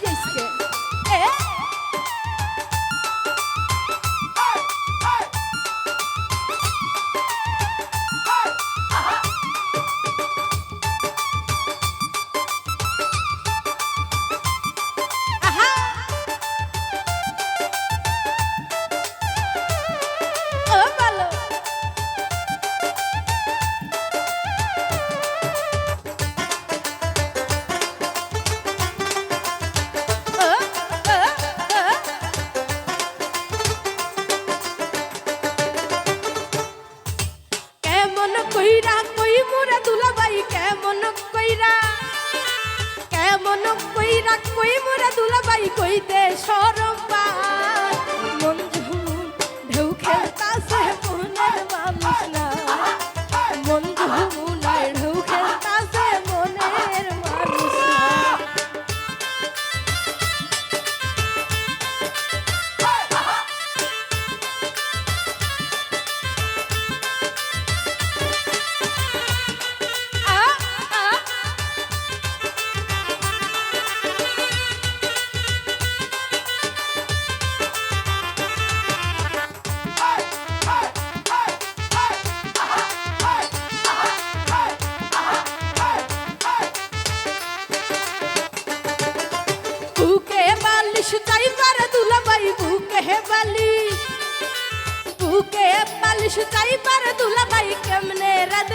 যাইছে মন কইরা কে মন কইরা কই মোরা দুলাবাই কইতে সরো কালিশ তাই পার দুলাবাই কেমনে রাধ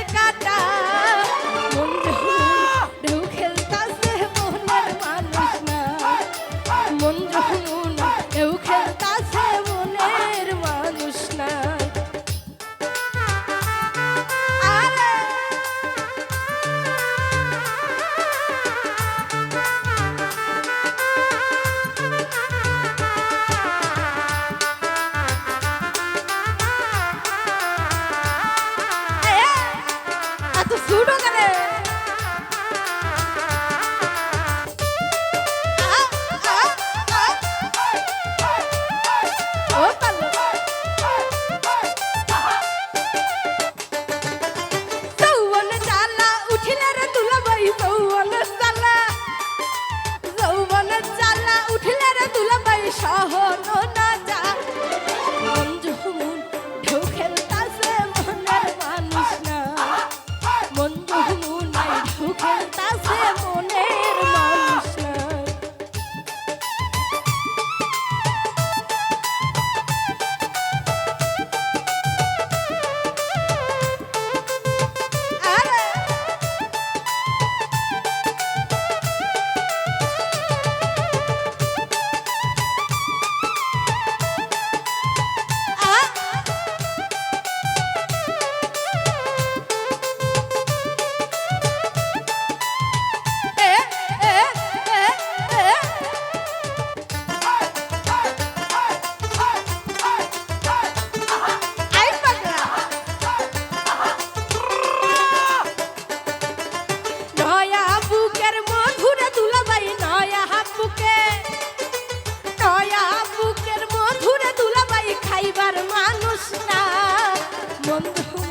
wonderful.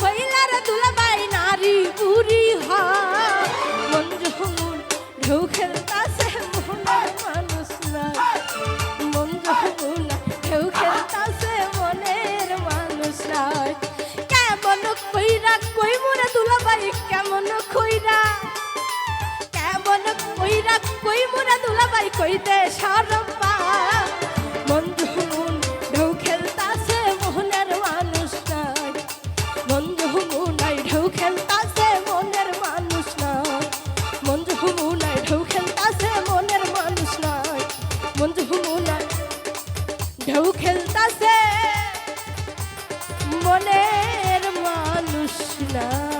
হইলার দুলাবাই নারী পুরি হঞ্জুর ঢেউ খেলতাছে, মনের মানুষ ঢেউ খেলতাছে, মনের মানুষ না। কেমন কইরা কই মোরা দুলাবাই, কেমন কইরা? কেমন কইরা কই মোরা দুলাবাই, কইতে সরম পা মঞ্জুর যমুনায় খেলতাছে মনের মানুষ না।